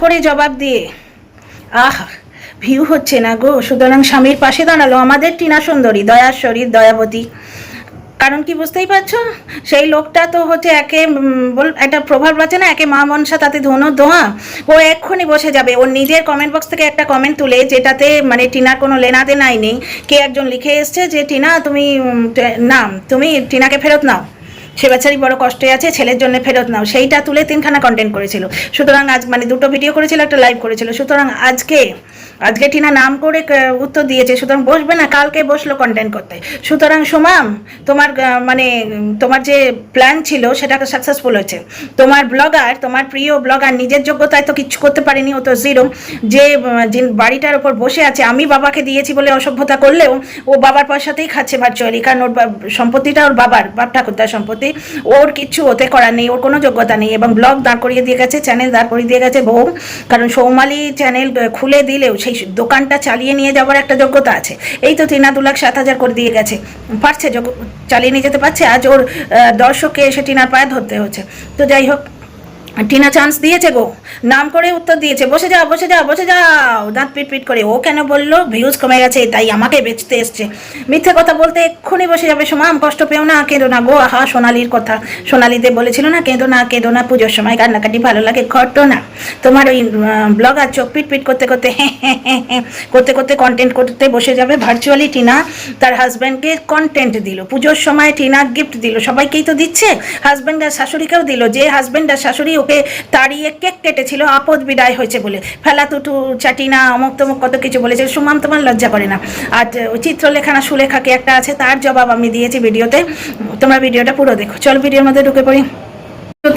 করে জবাব দিয়ে, আহ, ভিউ হচ্ছে না গো। সুতরাং স্বামীর পাশে দাঁড়াল আমাদের টিনা সুন্দরী দয়ার শরীর দয়াবতী। কারণ কি বুঝতেই পারছ? সেই লোকটা তো হচ্ছে একে বল, একটা প্রভাব আছে না, একে মা মনসা তাতে ধনু দোয়া ও এক্ষুনি বসে যাবে। ওর নিজের কমেন্ট বক্স থেকে একটা কমেন্ট তুলে, যেটাতে মানে টিনার কোনো লেনা দেনাই নেই। কে একজন লিখে এসছে যে, টিনা, তুমি না তুমি টিনাকে ফেরত নাও। সে বেচারি বড় কষ্টে আছে, ছেলের জন্য ফেরত নাও। সেইটা তুলে তিনখানা কন্টেন্ট করেছিল। সুতরাং আজ মানে দুটো ভিডিও করেছিল, একটা লাইভ করেছিল। সুতরাং আজকে আজকে টিনা নাম করে উত্তর দিয়েছে, সুতরাং বসবে না, কালকে বসল কন্টেন্ট করতে। সুতরাং সুমাম, তোমার মানে তোমার যে প্ল্যান ছিল, সেটা সাকসেসফুল হয়েছে। তোমার ব্লগার তোমার প্রিয় ব্লগার নিজের যোগ্যতায় তো কিচ্ছু করতে পারেনি, ও তো জিরো যে বাড়িটার ওপর বসে আছে, আমি বাবাকে দিয়েছি বলে অসভ্যতা করলেও, ও বাবার পয়সাতেই খাচ্ছে ভার্চুয়ালি কারণ ওর সম্পত্তিটা ওর বাবার, বাপ ঠাকুরদার সম্পত্তি। ওর কিচ্ছু ওতে করার নেই, ওর কোনো যোগ্যতা নেই, এবং ব্লগ দাঁড় করিয়ে দিয়ে গেছে চ্যানেল দাঁড় করিয়ে দিয়ে গেছে বউ। কারণ সৌমালি চ্যানেল খুলে দিলেও সেই দোকানটা চালিয়ে নিয়ে যাওয়ার একটা যোগ্যতা আছে। এই তো তিনা দু লাখ সাত হাজার করে দিয়ে গেছে। পারছে চালিয়ে নিয়ে যেতে পারছে। আজ ওর দর্শককে এসে টিনার পায়ে ধরতে হচ্ছে। তো যাই হোক টিনা চান্স দিয়েছে গো। নাম করে উত্তর দিয়েছে। বসে যাও বসে যাও বসে যাও। দাঁত পিট পিট করে। ও কেন বলল? ভিউজ কমে গেছে, তাই আমাকে বেচতে এসছে। মিথ্যে কথা বলতে এক্ষুনি বসে যাবে সোমাম কষ্ট পেও না, কেঁদো না গো। আহা, সোনালির কথা। সোনালিতে বলেছিল না, কেঁদো না কেঁদো না। পুজোর সময় কান্নাকাটি ভালো লাগে ঘটো না। তোমার ওই ব্লগার চোখ পিট পিট করতে করতে হ্যাঁ হ্যাঁ হ্যাঁ হ্যাঁ করতে করতে কন্টেন্ট করতে বসে যাবে ভার্চুয়ালি টিনা। তার হাজব্যান্ডকে কন্টেন্ট দিল। পুজোর সময় টিনা গিফট দিল। সবাইকেই তো দিচ্ছে। হাজব্যান্ড আর শাশুড়িকেও দিল। যে হাজব্যান্ড আর শাশুড়ি ওকে তাড়িয়ে কেক কেটেছিল, আপদ বিদায় হয়েছে বলে। ফেলা তুটু, চাটিনা, অমুক তমুক কত কিছু বলেছে সুমাম তোমার লজ্জা করে না। আর ওই চিত্রলেখানা সুলেখাকে একটা আছে, তার জবাব আমি দিয়েছি ভিডিওতে। তোমরা ভিডিওটা পুরো দেখো। চল ভিডিওর মধ্যে ঢুকে পড়ি।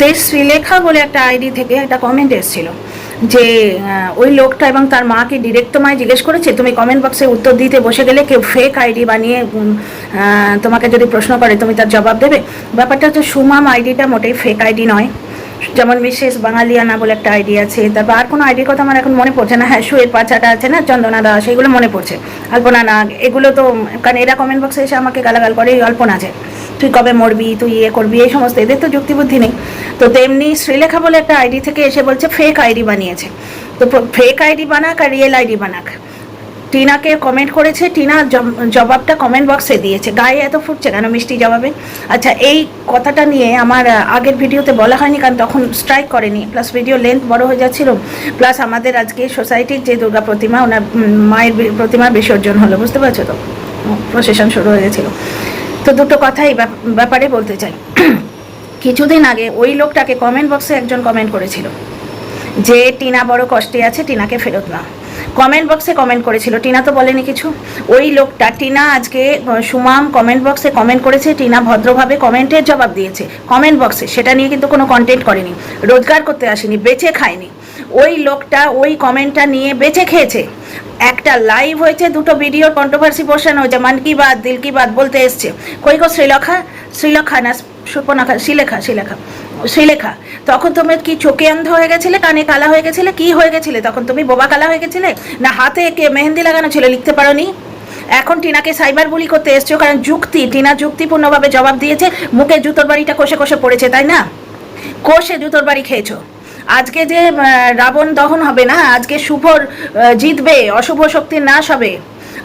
তো শ্রীলেখা বলে একটা আইডি থেকে একটা কমেন্ট এসেছিল যে ওই লোকটা এবং তার মাকে ডিরেক্ট তোমায় জিজ্ঞেস করেছে, তুমি কমেন্ট বক্সে উত্তর দিতে বসে গেলে কেউ ফেক আইডি বানিয়ে তোমাকে যদি প্রশ্ন করে, তুমি তার জবাব দেবে। ব্যাপারটা হচ্ছে সুমাম আইডিটা মোটেই ফেক আইডি নয়। যেমন বিশেষ বাঙালিয়ানা বলে একটা আইডি আছে, তারপর আর কোনো আইডির কথা আমার এখন মনে পড়ছে না। হ্যাঁ শুয়ের পাচাটা আছে না, চন্দনা দাস, এগুলো মনে পড়ছে। আলপনা নাগ, এগুলো তো, কারণ এরা কমেন্ট বক্সে এসে আমাকে গালাগাল করে, এই অল্পনা আছে। তুই কবে মরবি, তুই ইয়ে করবি, এই সমস্ত, এদের তো যুক্তিবুদ্ধি নেই। তো তেমনি শ্রীলেখা বলে একটা আইডি থেকে এসে বলছে ফেক আইডি বানিয়েছে। তো ফেক আইডি বানাক আর রিয়েল আইডি বানাক। টিনাকে কমেন্ট করেছে। টিনা জব- জবাবটা কমেন্ট বক্সে দিয়েছে। গায়ে এত ফুটছে কেন মিষ্টি জবাবে? আচ্ছা এই কথাটা নিয়ে আমার আগের ভিডিওতে বলা হয়নি, কারণ তখন স্ট্রাইক করেনি। প্লাস ভিডিও লেন্থ বড় হয়ে যাচ্ছিল। প্লাস আমাদের আজকে সোসাইটির যে দুর্গা প্রতিমা, ওনার মায়ের প্রতিমা বিসর্জন হলো, বুঝতে পারছ তো? প্রসেশন শুরু হয়ে গেছিল। তো দুটো কথাই ব্যাপ- ব্যাপারে বলতে চাই। কিছুদিন আগে ওই লোকটাকে কমেন্ট বক্সে একজন কমেন্ট করেছিল যে টিনা বড় কষ্টে আছে, টিনাকে ফেরত না কমেন্ট বক্সে কমেন্ট করেছিল। টিনা তো বলেনি কিছু। ওই লোকটা, টিনা আজকে সুমাম কমেন্ট বক্সে কমেন্ট করেছে। টিনা ভদ্রভাবে কমেন্টের জবাব দিয়েছে। কমেন্ট বক্সে সেটা নিয়ে কিন্তু কোনো কন্টেন্ট করেনি। রোজগার করতে আসেনি, বেঁচে খায়নি। ওই লোকটা ওই কমেন্টটা নিয়ে বেঁচে খেয়েছে। একটা লাইভ হয়েছে, দুটো ভিডিওর কন্ট্রোভার্সি পোর্শন হয়েছে। মান কি বাদ দিল কি বাদ বলতে এসছে। কই গো শ্রীলখা? শ্রীলখা না সুপনাখা শ্রীলেখা শ্রীলেখা। শ্রীলেখা, তখন তুমি কি চোখে অন্ধ হয়ে গেছিলে, কানে কালা হয়ে গেছিলে, কি হয়ে গেছিলে? তখন তুমি বোবা কালা হয়ে গেছিলে? না হাতে কে মেহেন্দি লাগানো ছিল, লিখতে পারোনি? এখন টিনাকে সাইবার বুলি করতে এসছো, কারণ যুক্তি, টিনা যুক্তিপূর্ণভাবে জবাব দিয়েছে, মুখে জুতোর বাড়িটা কষে কষে পড়েছে, তাই না? কষে জুতোর বাড়ি খেয়েছো। আজকে যে রাবণ দহন হবে না, আজকে শুভর জিতবে, অশুভ শক্তির নাশ হবে।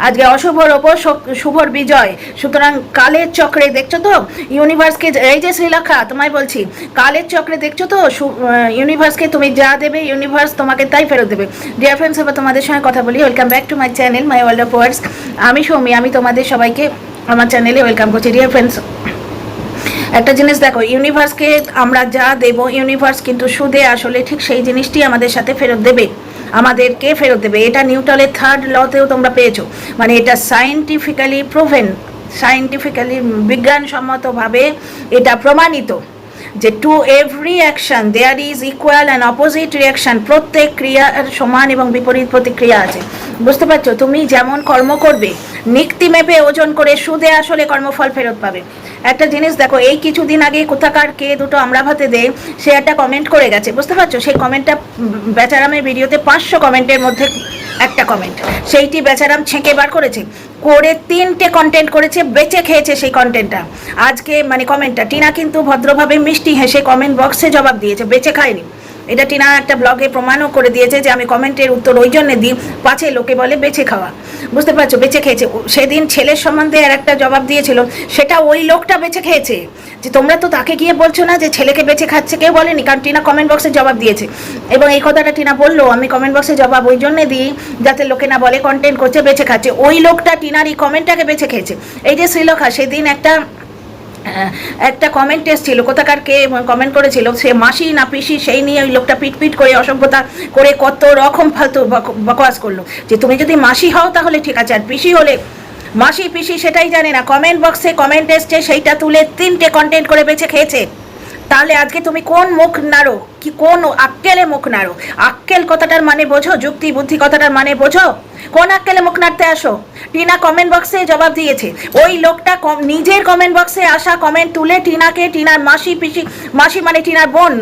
আজকে অশুভর ওপর শুভর বিজয়। সুতরাং কালের চক্রে দেখছ তো? ইউনিভার্সকে এই যে শ্রীলক্ষা, তোমায় বলছি, কালের চক্রে দেখছ তো? ইউনিভার্সকে তুমি যা দেবে, ইউনিভার্স তোমাকে তাই ফেরত দেবে। ডিয়ার ফ্রেন্ডস এবার তোমাদের সঙ্গে কথা বলি। Welcome back to my channel my world of words আমি সৌমি, আমি তোমাদের সবাইকে আমার চ্যানেলে ওয়েলকাম করছি। ডিয়ার ফ্রেন্ডস একটা জিনিস দেখো, ইউনিভার্সকে আমরা যা দেব, ইউনিভার্স কিন্তু সুদে আসলে ঠিক সেই জিনিসটি আমাদের সাথে ফেরত দেবে। আমাদেরকে ফেরত দেবে। এটা নিউটনের থার্ড লতেও তোমরা পেয়েছ। মানে এটা সায়েন্টিফিক্যালি প্রুভেন সায়েন্টিফিক্যালি বিজ্ঞানসম্মতভাবে এটা প্রমাণিত যে to every action there is equal and opposite reaction প্রত্যেক ক্রিয়ার সমান এবং বিপরীত প্রতিক্রিয়া আছে। বুঝতে পারছ? তুমি যেমন কর্ম করবে নিক্তি মেপে ওজন করে সুদে আসলে কর্মফল ফেরত পাবে। একটা জিনিস দেখো, এই কিছুদিন আগে কোথাকার কে দুটো আমরা ভাতে দে, সে একটা কমেন্ট করে গেছে, বুঝতে পারছ? সেই কমেন্টটা বেচারামের ভিডিওতে পাঁচশো কমেন্টের মধ্যে একটা কমেন্ট সেইটি বেচারাম ছেঁকে বার করেছে, করে তিনটে কন্টেন্ট করেছে, বেঁচে খেয়েছে সেই কন্টেন্টটা আজকে মানে কমেন্টটা টিনা কিন্তু ভদ্রভাবে মিষ্টি হেসে কমেন্ট বক্সে জবাব দিয়েছে, বেঁচে খায়নি। এটা টিনা একটা ব্লগে প্রমাণও করে দিয়েছে যে আমি কমেন্টের উত্তর ওই জন্যে দিই, পাছে লোকে বলে বেছে খাওয়া। বুঝতে পারছ? বেছে খেয়েছে। সেদিন ছেলের সম্বন্ধে আর একটা জবাব দিয়েছিল, সেটা ওই লোকটা বেছে খেয়েছে। যে তোমরা তো তাকে গিয়ে বলছো না যে ছেলেকে বেছে খাচ্ছে, কেউ বলেনি, কারণ টিনা কমেন্ট বক্সে জবাব দিয়েছে। এবং এই কথাটা টিনা বলল, আমি কমেন্ট বক্সে জবাব ওই জন্যে দিই যাতে লোকে না বলে কন্টেন্ট করছে, বেছে খাচ্ছে। ওই লোকটা টিনার এই কমেন্টটাকে বেছে খেয়েছে। এই যে শ্রীলকা সেদিন একটা একটা কমেন্ট এসেছিল, কোথাকার কে কমেন্ট করেছিল, সে মাসি না পিসি, সেই নিয়ে ওই লোকটা পিট পিট করে অসভ্যতা করে কত রকম ফালতু বক- বকওয়াস করল। যে তুমি যদি মাসি হও তাহলে ঠিক আছে, আর পিসি হলে মাসি পিসি সেটাই জানে না। কমেন্ট বক্সে কমেন্ট এসছে, সেইটা তুলে তিনটে কন্টেন্ট করে বেছে খেয়েছে। তাহলে আজকে তুমি কোন মুখ নাড়ো? কি কোন আক্কেলে মুখ নাড়ো? আক্কেল কথাটার মানে বোঝো? যুক্তি বুদ্ধি কথাটার মানে বোঝো? কোন আক্কেলে মুখ নাড়তে আসো? টিনা কমেন্ট বক্সে জবাব দিয়েছে। ওই লোকটা নিজের কমেন্ট বক্সে আসা কমেন্ট তুলে টিনাকে টিনার মাসি পিসি মাসি মানে টিনার বোন।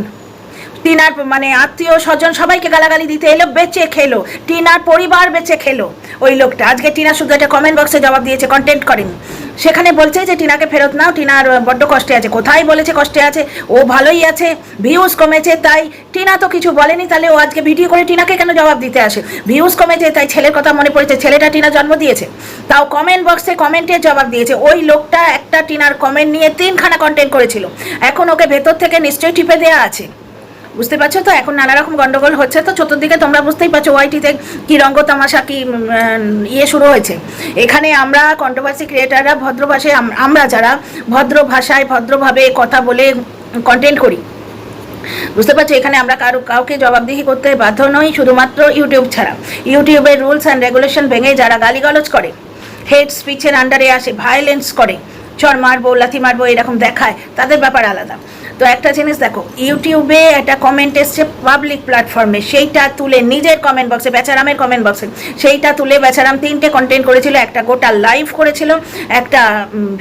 টিনার মানে আত্মীয় স্বজন সবাইকে গালাগালি দিতে এলো, বেঁচে খেলো। টিনার পরিবার বেঁচে খেলো। ওই লোকটা, আজকে টিনা শুধু একটা কমেন্ট বক্সে জবাব দিয়েছে কন্টেন্ট করেনি। সেখানে বলছে যে, টিনাকে ফেরত নাও, টিনার বড্ড কষ্টে আছে। কোথায় বলেছে কষ্টে আছে? ও ভালোই আছে ভিউজ কমেছে, তাই টিনা তো কিছু বলেনি, তাহলে ও আজকে ভিডিও করে টিনাকে কেন জবাব দিতে আসে? ভিউজ কমেছে, তাই ছেলের কথা মনে পড়েছে, ছেলেটা টিনা জন্ম দিয়েছে। তাও কমেন্ট বক্সে কমেন্টের জবাব দিয়েছে। ওই লোকটা একটা টিনার কমেন্ট নিয়ে তিনখানা কন্টেন্ট করেছিল। এখন ওকে ভেতর থেকে নিশ্চয়ই টিপে দেওয়া আছে। বুঝতে পারছ তো? এখন নানা রকম গন্ডগোল হচ্ছে তো চতুর্দিকে তোমরা বুঝতেই পারছ ওয়াইটিতে কি রঙ্গ তামাশা, কি ইয়ে শুরু হয়েছে। এখানে আমরা কন্ট্রোভার্সি ক্রিয়েটাররা ভদ্র ভাষায় আমরা যারা ভদ্র ভাষায় ভদ্রভাবে কথা বলে কন্টেন্ট করি, বুঝতে পারছ? এখানে আমরা কারও, কাউকে জবাবদিহি করতে বাধ্য নই, শুধুমাত্র ইউটিউব ছাড়া। ইউটিউবের রুলস অ্যান্ড রেগুলেশন ভেঙে যারা গালিগালজ করে হেড স্পিচের আন্ডারে আসে ভায়োলেন্স করে, চর মারবো, লাথি মারবো, এরকম দেখায়, তাদের ব্যাপার আলাদা। তো একটা জিনিস দেখো, ইউটিউবে একটা কমেন্ট এসছে পাবলিক প্ল্যাটফর্মে সেইটা তুলে নিজের কমেন্ট বক্সে বেচারামের কমেন্ট বক্সে সেইটা তুলে বেচারাম তিনটে কন্টেন্ট করেছিল, একটা গোটা লাইভ করেছিল, একটা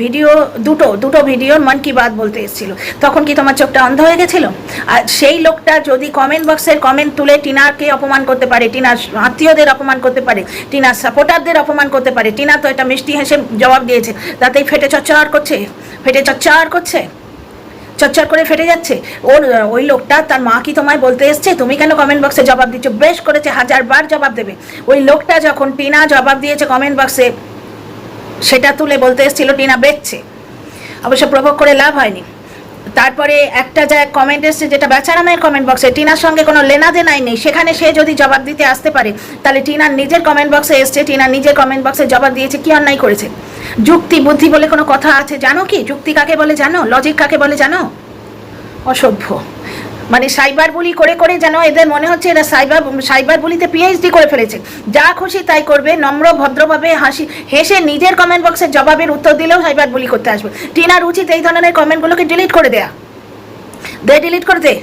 ভিডিও দুটো দুটো ভিডিওর মন কি বাত বলতে এসেছিল। তখন কি তোমার চোখটা অন্ধ হয়ে গেছিল? আর সেই লোকটা যদি কমেন্ট বক্সের কমেন্ট তুলে টিনাকে অপমান করতে পারে, টিনার আত্মীয়দের অপমান করতে পারে, টিনার সাপোর্টারদের অপমান করতে পারে, টিনা তো এটা মিষ্টি হেসে জবাব দিয়েছে, তাতেই ফেটে চচ্চর করছে, ফেটে চচ্চর করছে। চচ্চর করে ফেটে যাচ্ছে। ওর ওই লোকটা তার মা কি তোমায় বলতে এসছে? তুমি কেন কমেন্ট বক্সে জবাব দিচ্ছ? বেশ করেছে হাজার বার জবাব দেবে। ওই লোকটা যখন টিনা জবাব দিয়েছে কমেন্ট বক্সে সেটা তুলে বলতে এসেছিল, টিনা বেচছে। অবশ্য প্রভোগ করে লাভ হয়নি। তারপরে একটা যা কমেন্ট এসছে যেটা বেচারামের কমেন্ট বক্সে টিনার সঙ্গে কোনো লেনা দেনাই নেই, সেখানে সে যদি জবাব দিতে আসতে পারে, তাহলে টিনার নিজের কমেন্ট বক্সে এসছে টিনার নিজের কমেন্ট বক্সে জবাব দিয়েছে, কি অন্যায় করেছে? যুক্তি বুদ্ধি বলে কোনো কথা আছে, জানো কি? যুক্তি কাকে বলে জানো? লজিক কাকে বলে জানো? অসভ্য। মানে সাইবার বুলি করে করে যেন এদের মনে হচ্ছে এরা সাইবার সাইবার বুলিতে পিএইচডি করে ফেলেছে। যা খুশি তাই করবে, নম্র, ভদ্রভাবে হাসি, হেসে নিজের কমেন্ট বক্সে জবাবের উত্তর দিলেও সাইবার বুলি করতে আসবে। টিনার উচিত এই ধরনের কমেন্টগুলোকে ডিলিট করে দেয়া। দে ডিলিট করে দে।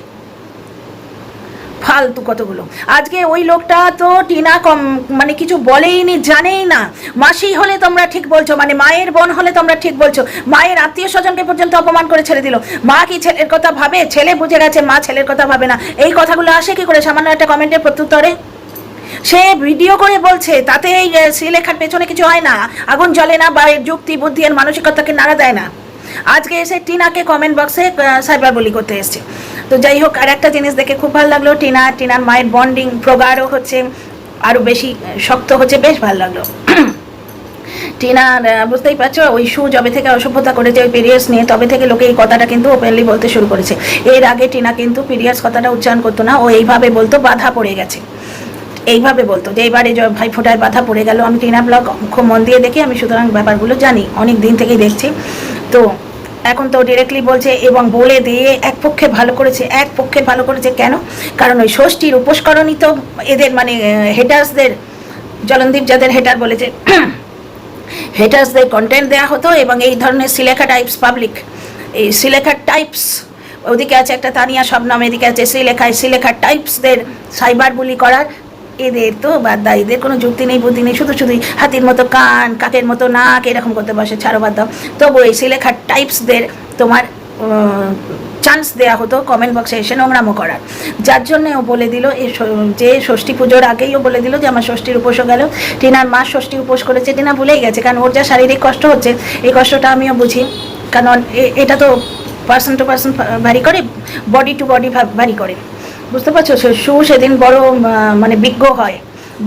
ফালতু কতগুলো। আজকে ওই লোকটা তো টিনা কম মানে কিছু বলেই নি জানেই না। মাসি হলে তোমরা ঠিক বলছো মানে মায়ের বোন হলে তোমরা ঠিক বলছো। মায়ের আত্মীয় স্বজনকে পর্যন্ত অপমান করে ছেড়ে দিল। মা কি ছেলের কথা ভাবে? ছেলে বুঝে গেছে, মা ছেলের কথা ভাবে না। এই কথাগুলো আসে কি করে? সামান্য একটা কমেন্টের প্রত্যুত্তরে। সে ভিডিও করে বলছে, তাতে এই শ্রীলেখার পেছনে কিছু হয় না। আগুন জ্বলে না বা যুক্তি, বুদ্ধি আর মানসিকতাকে নাড়া দেয় না। আজকে এসে টিনাকে কমেন্ট বক্সে সাইবার বলি করতে এসছে। তো যাই হোক, আর একটা জিনিস দেখে খুব ভালো লাগল, টিনা, টিনার মায়ের বন্ডিং প্রগাঢ় হচ্ছে আরও বেশি শক্ত হচ্ছে, বেশ ভালো লাগল। টিনার বুঝতেই পারছ, ওই শু যবে থেকে অসভ্যতা করেছে ওই পিরিয়ডস নিয়ে, তবে থেকে লোকে এই কথাটা কিন্তু ওপেনলি বলতে শুরু করেছে। এর আগে টিনা কিন্তু পিরিয়ডস কথাটা উচ্চারণ করতো না, ও এইভাবে বলতো, বাধা পড়ে গেছে। এইভাবে বলতো, যে এবারে ভাই ফোটায় বাধা পড়ে গেল, আমি টিনা ব্লগ খুব মন দিয়ে দেখি, আমি সুতরাং ব্যাপারগুলো জানি, অনেক দিন থেকেই দেখছি। তো এখন তো ডিরেক্টলি বলছে এবং বলে দিয়ে এক পক্ষে ভালো করেছে, এক পক্ষে ভালো করেছে কেন? কারণ ওই ষষ্ঠীর উপস্করণই তো এদের মানে হেটার্সদের জলনদীপ যাদের হেটার বলেছে হেটার্সদের কন্টেন্ট দেওয়া হতো এবং এই ধরনের সিলেখা টাইপস পাবলিক এই সিলেখা টাইপস ওদিকে আছে একটা তানিয়া শবনাম, এদিকে আছে শ্রীলেখায় শ্রীলেখার টাইপসদের সাইবার বুলি করার এদের তো বাদ দাও, এদের কোনো যুক্তি নেই, বুদ্ধি নেই, শুধু শুধুই হাতির মতো কান, কাকের মতো নাক, এরকম করতে বসে, ছাড়ো বাদ দাও। তবু এই সিলেখার টাইপসদের তোমার চান্স দেওয়া হতো কমেন্ট বক্সে এসে নোংরামো করার। যার জন্য ও বলে দিল যে ষষ্ঠী পুজোর আগেই ও বলে দিল যে আমার ষষ্ঠীর উপোসও গেল। টিনার মা ষষ্ঠী উপোস করেছে, টিনা ভুলেই গেছে, কারণ ওর যা শারীরিক কষ্ট হচ্ছে, এই কষ্টটা আমিও বুঝি। কারণ এটা তো পার্সন টু পার্সন ভ্যারি করে বডি টু বডি ভ্যারি করে। বুঝতে পারছ? সু সেদিন বড় মানে বিজ্ঞ হয়।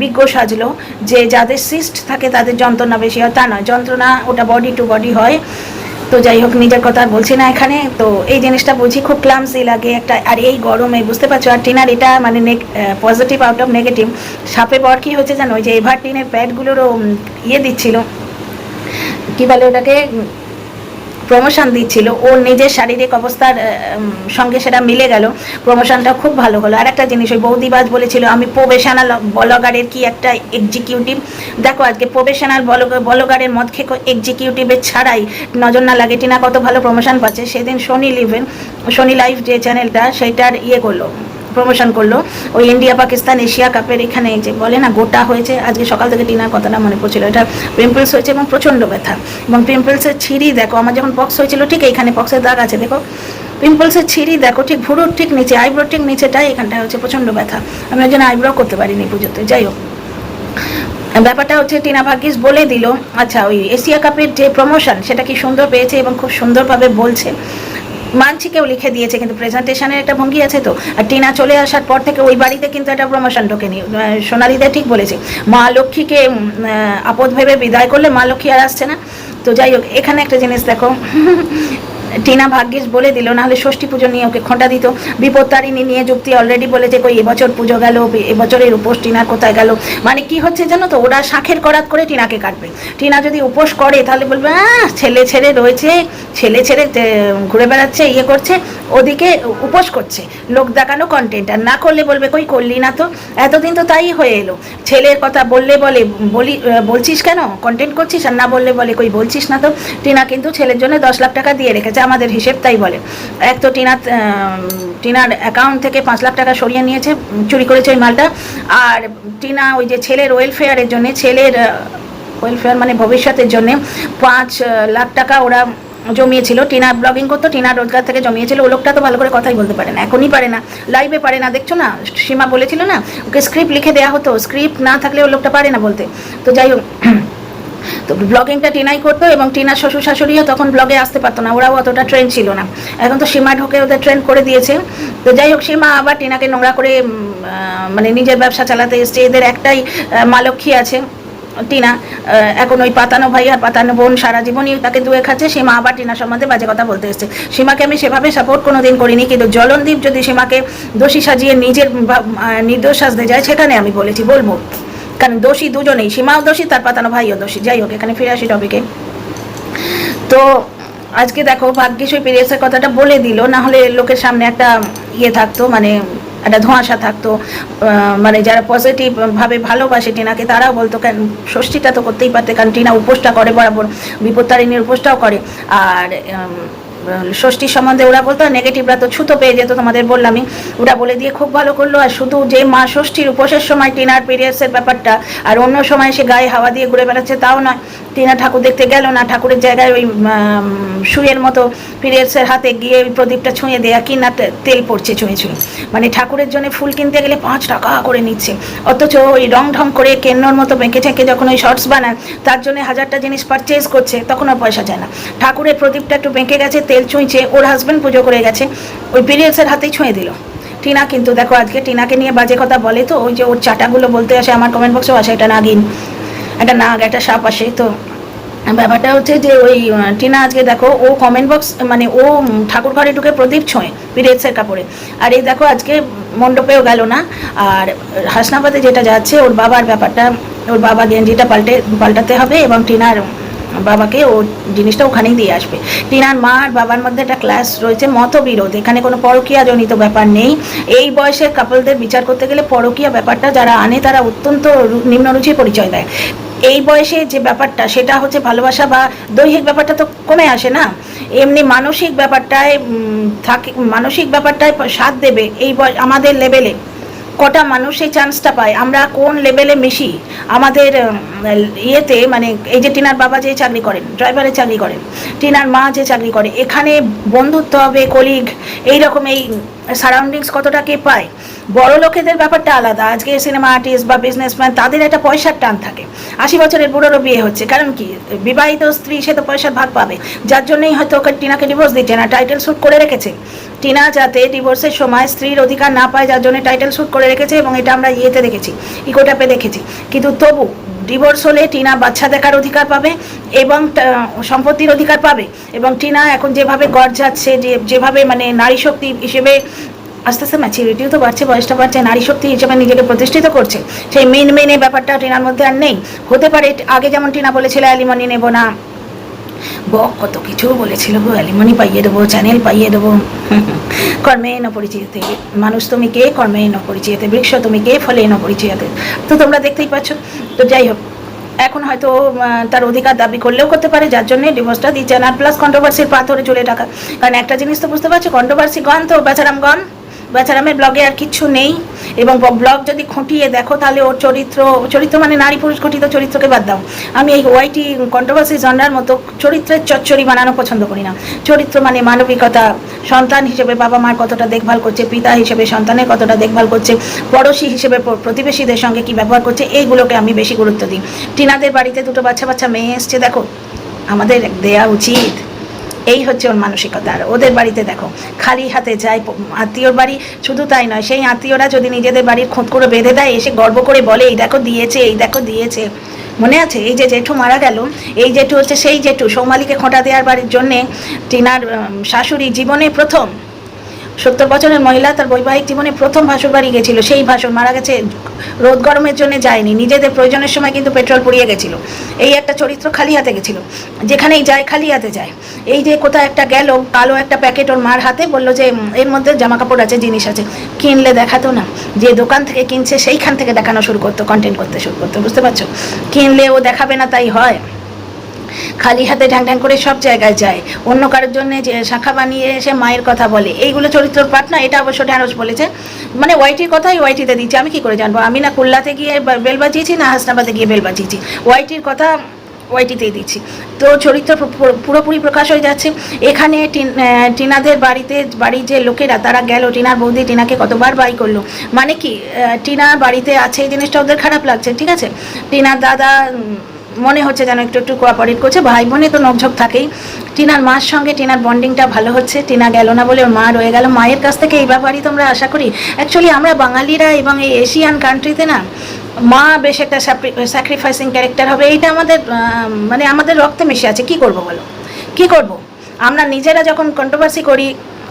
বিজ্ঞ সাজলো যে যাদের সিস্ট থাকে তাদের যন্ত্রণা বেশি হয়। তা নয়, যন্ত্রণা ওটা বডি টু বডি হয়। তো যাই হোক, নিজের কথা বলছি না এখানে। তো এই জিনিসটা বুঝি খুব ক্লামসি লাগে একটা। আর এই গরমে, বুঝতে পারছ? আর টিনার এটা মানে পজিটিভ আউট অফ নেগেটিভ সাপে বর কি হচ্ছে জানো? ওই যে এভার টিনের প্যাডগুলোরও ইয়ে দিচ্ছিল। কী বলে ওটাকে? প্রমোশন দিচ্ছিল ওর নিজের শারীরিক অবস্থার সঙ্গে সেটা মিলে গেল প্রমোশনটা খুব ভালো হলো। আর একটা জিনিস, ওই বৌদিবাজ বলেছিল, আমি প্রবেশনাল বলগারের কি একটা এক্সিকিউটিভ দেখো, আজকে প্রবেশনাল বলগারের মদ খেকো এক্সিকিউটিভের ছাড়াই নজর না লাগে, টিনা কত ভালো প্রমোশন পাচ্ছে। সেদিন সোনি লিভেন সোনি লাইভ যে চ্যানেলটা সেইটার ইয়ে করল। প্রমোশন করল। ওই ইন্ডিয়া, পাকিস্তান, এশিয়া কাপের এখানে যে বলে না, গোটা হয়েছে। আজকে সকাল থেকে টিনার কথাটা মনে পড়ছিল। এটা পিম্পলস হয়েছে এবং প্রচণ্ড ব্যথা। এবং পিম্পলসের ছিঁড়ি দেখো, আমার যখন পক্স হয়েছিল, ঠিক এইখানে পক্সের দাগ আছে, দেখো। পিম্পলসের ছিঁড়ি দেখো, ঠিক ভুরুর ঠিক নিচে আইব্রোর ঠিক নিচেটাই এখানটায় হচ্ছে প্রচণ্ড ব্যথা। আমি ওই জন্য আইব্রো করতে পারিনি পুজোতে, যাই হোক। ব্যাপারটা হচ্ছে, টিনা ভাগ্যিস বলে দিল আচ্ছা ওই এশিয়া কাপের যে প্রমোশন সেটা কি সুন্দর পেয়েছে এবং খুব সুন্দরভাবে বলছে? মানছিকেও লিখে দিয়েছে, কিন্তু প্রেজেন্টেশনের একটা ভঙ্গি আছে তো। আর টিনা চলে আসার পর থেকে ওই বাড়িতে কিন্তু একটা প্রমোশন ঢোকেনি। সোনালিদা ঠিক বলেছে। মা লক্ষ্মীকে আপদ ভেবে বিদায় করলে মা লক্ষ্মী আর আসছে না। তো যাই হোক, এখানে একটা জিনিস দেখো। টিনা ভাগ্যিস বলে দিল, নাহলে ষষ্ঠী পুজো নিয়ে ওকে খোঁটা দিত। বিপত্তারিণী নিয়ে যুক্তি অলরেডি বলেছে, কই, এবছর পুজো গেল, এবছরের উপোস টিনার কোথায় গেল? মানে কি হচ্ছে জানো তো, ওরা শাঁখের করাত করে টিনাকে কাটবে। টিনা যদি উপোস করে, তাহলে বলবে, আহ, ছেলে ছেড়ে রয়েছে, ছেলে ছেড়ে ঘুরে বেড়াচ্ছে ইয়ে করছে, ওদিকে উপোস করছে, লোক দেখানো কন্টেন্ট আর না করলে বলবে, কই, করলি না তো? এতদিন তো তাই হয়ে এলো। ছেলের কথা বললে বলে, বলি বলছিস কেন? কন্টেন্ট করছিস? আর না বললে বলে, কই, বলছিস না তো? টিনা কিন্তু ছেলের জন্য দশ লাখ টাকা দিয়ে রেখেছে। আমাদের হিসেব তাই বলে। এক তো টিনা টিনার অ্যাকাউন্ট থেকে পাঁচ লাখ টাকা সরিয়ে নিয়েছে, চুরি করেছে ওই মালটা। আর টিনা ওই যে ছেলের ওয়েলফেয়ারের জন্য, ছেলের ওয়েলফেয়ার মানে ভবিষ্যতের জন্য পাঁচ লাখ টাকা ওরা জমিয়েছিল। টিনা ব্লগিং করতো, টিনা রোজগার থেকে জমিয়েছিল। ও লোকটা তো ভালো করে কথাই বলতে পারে না, এখনই পারে না। লাইভে পারে না, দেখছ না? সীমা বলেছিল না, ওকে স্ক্রিপ্ট লিখে দেওয়া হতো। স্ক্রিপ্ট না থাকলে ও লোকটা পারে না বলতে। তো যাই হোক তো ব্লগিংটা টিনাই করতো এবং টিনার শ্বশুর শাশুড়িও তখন ব্লগে আসতে পারতো না ওরাও অতটা ট্রেন ছিল না। এখন তো সীমা ঢোকে ওদের ট্রেন করে দিয়েছে। তো যাই হোক সীমা আবার টিনাকে নোংরা করে মানে নিজের ব্যবসা চালাতে এসছে। এদের একটাই আহ, মা লক্ষ্মী আছে টিনা এখন ওই পাতানো ভাই আর পাতানো বোন সারা জীবনই তাকে দুয়ে খাচ্ছে। সীমা আবার টিনা সম্বন্ধে বাজে কথা বলতে এসছে। সীমাকে আমি সেভাবে সাপোর্ট কোনো দিন করিনি কিন্তু জলনদীপ যদি সীমাকে দোষী সাজিয়ে নিজের নির্দোষ সাজতে যায় সেখানে আমি বলেছি বলব। কারণ দোষী দুজনেই সীমাও দোষী, তার পাতানো ভাইও দোষী। যাই হোক, এখানে ফিরে আসি টপিকে তো, আজকে দেখো ভাগ্যিস ওই পিরিয়ডসের কথাটা বলে দিল, না হলে লোকের সামনে একটা ইয়ে থাকতো মানে একটা ধোঁয়াশা থাকতো। মানে যারা পজিটিভ ভাবে ভালোবাসে টিনাকে, তারাও বলতো, কেন ষষ্ঠীটা তো করতেই পারতে, কারণ টিনা উপোসটা করে বরাবর, বিপত্তারিণীর উপোসটাও করে। আর ষষ্ঠীর সম্বন্ধে ওরা বলতো নেগেটিভরা তো ছুতো পেয়ে যেত তোমাদের বললামই। ওরা বলে দিয়ে খুব ভালো করল, আর শুধু যে মা ষষ্ঠীর উপোসের সময় টিনার পিরিয়ডসের ব্যাপারটা, আর অন্য সময় সে গায়ে হাওয়া দিয়ে ঘুরে বেড়াচ্ছে, তাও নয়। টিনা ঠাকুর দেখতে গেল না, ঠাকুরের জায়গায় ওই শুয়ের মতো পিরিয়ডসের হাতে গিয়ে ওই প্রদীপটা ছুঁয়ে দেয়া, কি না তেল পড়ছে ছুঁয়ে ছুঁয়ে। মানে ঠাকুরের জন্য ফুল কিনতে গেলে পাঁচ টাকা করে নিচ্ছে। অথচ ওই রং ঢং করে কেন্নর মতো বেঁকে ঠেকে যখন ওই শর্টস বানায়, তার জন্য হাজারটা জিনিস পারচেজ করছে তখন আর পয়সা যায় না। ঠাকুরের প্রদীপটা একটু বেঁকে গেছে তেল ছুঁইছে, ওর হাজব্যান্ড পুজো করে গেছে, ওই পিরিয়ডসের হাতেই ছুঁয়ে দিল। টিনা কিন্তু দেখো আজকে টিনাকে নিয়ে বাজে কথা বলে তো, ওই যে ওর চাটাগুলো বলতে আসে, আমার কমেন্ট বক্সেও আসে এটা নাগিন, একটা নাগ, একটা সাপ আসে তো। ব্যাপারটা হচ্ছে যে ওই টিনা আজকে দেখো, ও কমেন্ট বক্স মানে ও ঠাকুর ঘরে ঢুকে প্রদীপ ছোঁয় পিরিয়ডসের কাপড়ে। আর এই দেখো আজকে মণ্ডপেও গেল না, আর হাসনাবাদে যেটা যাচ্ছে, ওর বাবার ব্যাপারটা, ওর বাবা গেঞ্জিটা পাল্টে, পাল্টাতে হবে এবং টিনার বাবাকে ও জিনিসটা ওখানেই দিয়ে আসবে। টিনার মা আর বাবার মধ্যে একটা ক্লাস রয়েছে, মতবিরোধ। এখানে কোনো পরকীয়া জনিত ব্যাপার নেই। এই বয়সের কাপলদের বিচার করতে গেলে পরকীয়া ব্যাপারটা যারা আনে, তারা অত্যন্ত নিম্নরুচির পরিচয় দেয়। এই বয়সে যে ব্যাপারটা, সেটা হচ্ছে ভালোবাসা বা দৈহিক ব্যাপারটা তো কমে আসে না। এমনি মানসিক ব্যাপারটায় থাকে মানসিক ব্যাপারটায় সাথ দেবে এই বয়- আমাদের লেভেলে কটা মানুষ এই চান্সটা পায়? আমরা কোন লেভেলে মিশি? আমাদের ইয়েতে মানে এই যে টিনার বাবা যে চাকরি করেন ড্রাইভারের চাকরি করেন, টিনার মা যে চাকরি করে, এখানে বন্ধুত্ব হবে কলিগ এইরকম এই সারাউন্ডিংস কতটা কে পায়? বড় লোকেদের ব্যাপারটা আলাদা। আজকে সিনেমা আর্টিস্ট বা বিজনেসম্যান তাদের একটা পয়সার টান থাকে। আশি বছরের বুড়োরও বিয়ে হচ্ছে। কারণ কি? বিবাহিত স্ত্রী, সে তো পয়সার ভাগ পাবে। যার জন্যই হয়তো ওকে টিনাকে ডিভোর্স দিচ্ছে না টাইটেল শ্যুট করে রেখেছে। টিনা যাতে ডিভোর্সের সময় স্ত্রীর অধিকার না পায়, যার জন্য টাইটেল শ্যুট করে রেখেছে এবং এটা আমরা ইয়েতে দেখেছি, ইকোটাপে দেখেছি। কিন্তু তবু ডিভোর্স হলে টিনা বাচ্চা দেখার অধিকার পাবে এবং সম্পত্তির অধিকার পাবে। এবং টিনা এখন যেভাবে গড় যাচ্ছে, যে, যেভাবে মানে নারী শক্তি হিসেবে আস্তে আস্তে ম্যাচুরিটিও তো বাড়ছে, বয়সটা বাড়ছে, নারী শক্তি হিসেবে নিজেকে প্রতিষ্ঠিত করছে। সেই মেন মেন ব্যাপারটা টিনার মধ্যে আর নেই। হতে পারে আগে যেমন টিনা বলেছিল অ্যালিমনি নেব না। বক কত কিছু বলেছিল গো অ্যালিমনি পাইয়ে দেবো চ্যানেল পাইয়ে দেবো। কর্মে ন পরিচিত মানুষ তুমি কে, কর্মে ন পরিচিত বৃক্ষ তুমি কে, ফলে ন পরিচিত তো তোমরা দেখতেই পাচ্ছ। তো যাই হোক, এখন হয়তো তার অধিকার দাবি করলেও করতে পারে, যার জন্য ডিভোর্সটা দিচ্ছে। না প্লাস কন্ট্রোভার্সির পাথরে চলে টাকা। কারণ একটা জিনিস তো বুঝতে পারছ কন্ট্রোভার্সি গন তো বেচারাম গন বেচারামের ব্লগে আর কিচ্ছু নেই এবং ব্লগ যদি খুঁটিয়ে দেখো, তাহলে ওর চরিত্র চরিত্র মানে নারী পুরুষ গঠিত চরিত্রকে বাদ দাও। আমি এই ওয়াইটি কন্ট্রোভার্সি জন্নার মতো চরিত্রের চচ্চড়ি বানানো পছন্দ করি না। চরিত্র মানে মানবিকতা, সন্তান হিসেবে বাবা মার কতটা দেখভাল করছে, পিতা হিসেবে সন্তানের কতটা দেখভাল করছে, পড়োশি হিসেবে প্রতিবেশীদের সঙ্গে কি ব্যবহার করছে, এইগুলোকে আমি বেশি গুরুত্ব দিই। টিনাদের বাড়িতে দুটো বাচ্চা বাচ্চা মেয়ে এসছে, দেখো, আমাদের দেয়া উচিত। এই হচ্ছে ওর মানসিকতা। আর ওদের বাড়িতে দেখো, খালি হাতে যায় আত্মীয়র বাড়ি শুধু তাই নয়, সেই আত্মীয়রা যদি নিজেদের বাড়ির খোঁজ করে বেঁধে দেয়, এসে গর্ব করে বলে, এই দেখো দিয়েছে, এই দেখো দিয়েছে। মনে আছে? এই যে জেঠু মারা গেল, এই জেঠু হচ্ছে সেই জেঠু, সৌমালিকে খোঁটা দেওয়ার বাড়ির জন্যে টিনার শাশুড়ি জীবনে প্রথম। সত্তর বছরের মহিলা তার বৈবাহিক জীবনে প্রথম ভাসুর বাড়ি গেছিল। সেই ভাসুর মারা গেছে, রোদ গরমের জন্য যায়নি। নিজেদের প্রয়োজনের সময় কিন্তু পেট্রোল পুড়িয়ে গেছিল। এই একটা চরিত্র খালি হাতে গেছিল, যেখানেই যায় খালি হাতে যায়। এই যে কোথাও একটা গেল, কালো একটা প্যাকেট ওর মার হাতে, বলল যে এর মধ্যে জামা কাপড় আছে, জিনিস আছে। কিনলে দেখাতো না। যে দোকান থেকে কিনছে, সেইখান থেকে দেখানো শুরু করতো কন্টেন্ট করতে শুরু করতো। বুঝতে পারছ? কিনলে ও দেখাবে না, তাই হয়। খালি হাতে ঢ্যাং ঢ্যাং করে সব জায়গায় যায়। অন্য কারোর জন্য যে শাখা বানিয়ে এসে মায়ের কথা বলে। এইগুলো চরিত্রের পাঠ না এটা অবশ্য ঢ্যাঁড়স বলেছে। মানে ওয়াইটির কথাই ওয়াইটিতে দিচ্ছি আমি কি করে জানব? আমি না কুল্লাতে গিয়ে বেল বাজিয়েছি না হাসনাবাদে গিয়ে বেল বাজিয়েছি। ওয়াইটির কথা ওয়াইটিতেই দিচ্ছি। তো চরিত্র পুরোপুরি প্রকাশ হয়ে যাচ্ছে। এখানে টিন- টিনাদের বাড়িতে বাড়ির যে লোকেরা তারা গেল টিনার বৌদি টিনাকে কতবার বাই করল। মানে কি আহ, টিনা বাড়িতে আছে এই জিনিসটা ওদের খারাপ লাগছে ঠিক আছে? টিনার দাদা মনে হচ্ছে যেন একটু একটু কোঅপারেট করছে। ভাই বোনে তো নকঝক থাকেই। টিনার মার সঙ্গে টিনার বন্ডিংটা ভালো হচ্ছে। টিনা গেল না বলে ওর মা রয়ে গেল। মায়ের কাছ থেকে এই ব্যাপারই তোমরা আশা করি। অ্যাকচুয়ালি আমরা বাঙালিরা এবং এই এশিয়ান কান্ট্রিতে না, মা বেশ একটা স্যাক্রিফাইসিং ক্যারেক্টার হবে। এইটা আমাদের মানে আমাদের রক্তে মিশে আছে। কি করব বলো? কি করব? আমরা নিজেরা যখন কন্ট্রোভার্সি করি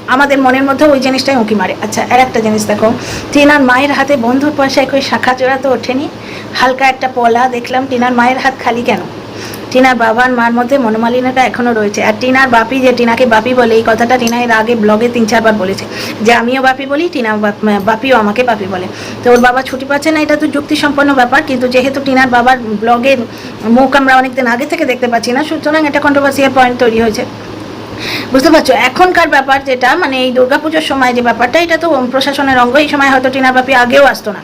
আমাদের মনের মধ্যে ওই জিনিসটাই উঁকি মারে। আচ্ছা আর একটা জিনিস দেখো, টিনার মায়ের হাতে বন্ধুর পয়সায় কই শাখা জোড়া তো ওঠেনি। হালকা একটা পলা দেখলাম, টিনার মায়ের হাত খালি কেন? টিনার বাবার মার মধ্যে মনোমালিন্যটা এখনও রয়েছে। আর টিনার বাপি যে টিনাকে বাপি বলে, এই কথাটা টিনা এর আগে ব্লগে তিন চারবার বলেছে। যে আমিও বাপি বলি, টিনা বাপ- বাপিও আমাকে বাপি বলে। তো ওর বাবা ছুটি পাচ্ছে না, এটা তো যুক্তিসম্পন্ন ব্যাপার। কিন্তু যেহেতু টিনার বাবার ব্লগের মুখ আমরা অনেকদিন আগে থেকে দেখতে পাচ্ছি না, সুতরাং এটা কন্ট্রোভার্সিয়াল পয়েন্ট তৈরি হয়েছে। বুঝতে পারছ? এখনকার ব্যাপার যেটা মানে এই দুর্গাপুজোর সময় যে ব্যাপারটা, এটা তো প্রশাসনের অঙ্গ। এই সময় হয়তো টিনার বাপি আগেও আসতো না।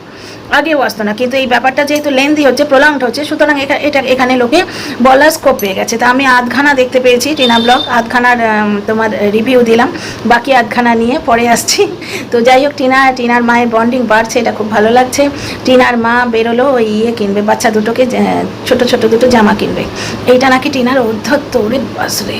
আগেও আসতো না, কিন্তু এই ব্যাপারটা যেহেতু লেন্দি হচ্ছে প্রলংড হচ্ছে, সুতরাং এটা, এখানে লোকে বলার স্কোপ পেয়ে গেছে। তা আমি আধখানা দেখতে পেয়েছি, টিনা ব্লগ, আধখানার তোমার রিভিউ দিলাম, বাকি আধখানা নিয়ে পরে আসছি। তো যাই হোক, টিনা, টিনার মায়ের বন্ডিং বাড়ছে, এটা খুব ভালো লাগছে। টিনার মা বেরোলো, ওই ইয়ে কিনবে, বাচ্চা দুটোকে ছোট ছোট দুটো জামা কিনবে। এইটা নাকি টিনার অধ্যত্ত ওরে বাস রে।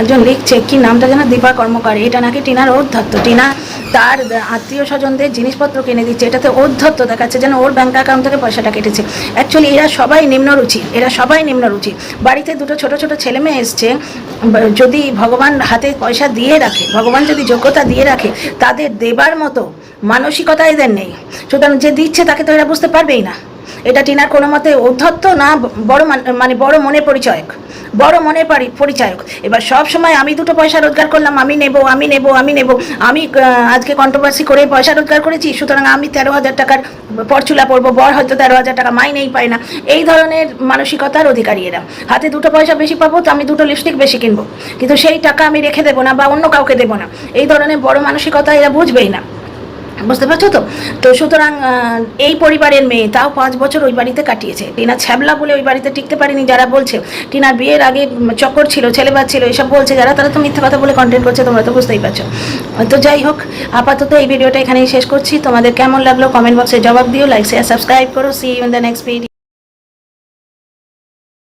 একজন লিখছে, কি নামটা যেন দীপা কর্মকার, এটা নাকি টিনার অধ্যত্ত টিনা তার আত্মীয় স্বজনদের জিনিসপত্র কিনে দিচ্ছে, এটাতে অধ্যত্ত দেখাচ্ছে। যেন ওর ব্যাঙ্ক অ্যাকাউন্ট থেকে পয়সাটা কেটেছে। অ্যাকচুয়ালি এরা সবাই নিম্নরুচি এরা সবাই নিম্নরুচি বাড়িতে দুটো ছোট ছোট ছেলে মেয়ে এসছে যদি ভগবান হাতে পয়সা দিয়ে রাখে, ভগবান যদি যোগ্যতা দিয়ে রাখে, তাদের দেবার মতো মানসিকতা এদের নেই। সুতরাং যে দিচ্ছে তাকে তো এরা বুঝতে পারবেই না। এটা টিনার কোনো মতে অধ্যত্ত না, বড় মান- মানে বড় মনের পরিচয়ক। বড় পারি- পরিচায়ক। এবার সব সময় আমি দুটো পয়সা রোজগার করলাম, আমি নেব আমি নেব আমি নেব। আমি আজকে কন্ট্রোভার্সি করে পয়সা রোজগার করেছি, সুতরাং আমি তেরো হাজার টাকার পরচুলা পড়ব বর হয়তো তেরো হাজার টাকা মাইনেই পায় না। এই ধরনের মানসিকতার অধিকারী এরা। হাতে দুটো পয়সা বেশি পাবো তো আমি দুটো লিপস্টিক বেশি কিনবো। কিন্তু সেই টাকা আমি রেখে দেবো না বা অন্য কাউকে দেবো না। এই ধরনের বড় মানসিকতা এরা বুঝবেই না। বুঝতে পারছ তো? তো সুতরাং এই পরিবারের মেয়ে তাও পাঁচ বছর ওই বাড়িতে কাটিয়েছে। টিনা ছ্যাবলা বলে ওই বাড়িতে টিকতে পারেনি, যারা বলছে। টিনার বিয়ের আগে চক্কর ছিল ছেলেবাজ ছিল, এসব বলছে যারা, তারা তো মিথ্যা কথা বলে কন্টেন্ট করছে, তোমরা তো বুঝতেই পারছ। তো যাই হোক, আপাতত এই ভিডিওটা এখানেই শেষ করছি। তোমাদের কেমন লাগল কমেন্ট বক্সে জবাব দিও লাইক শেয়ার সাবস্ক্রাইব করো। See in the next video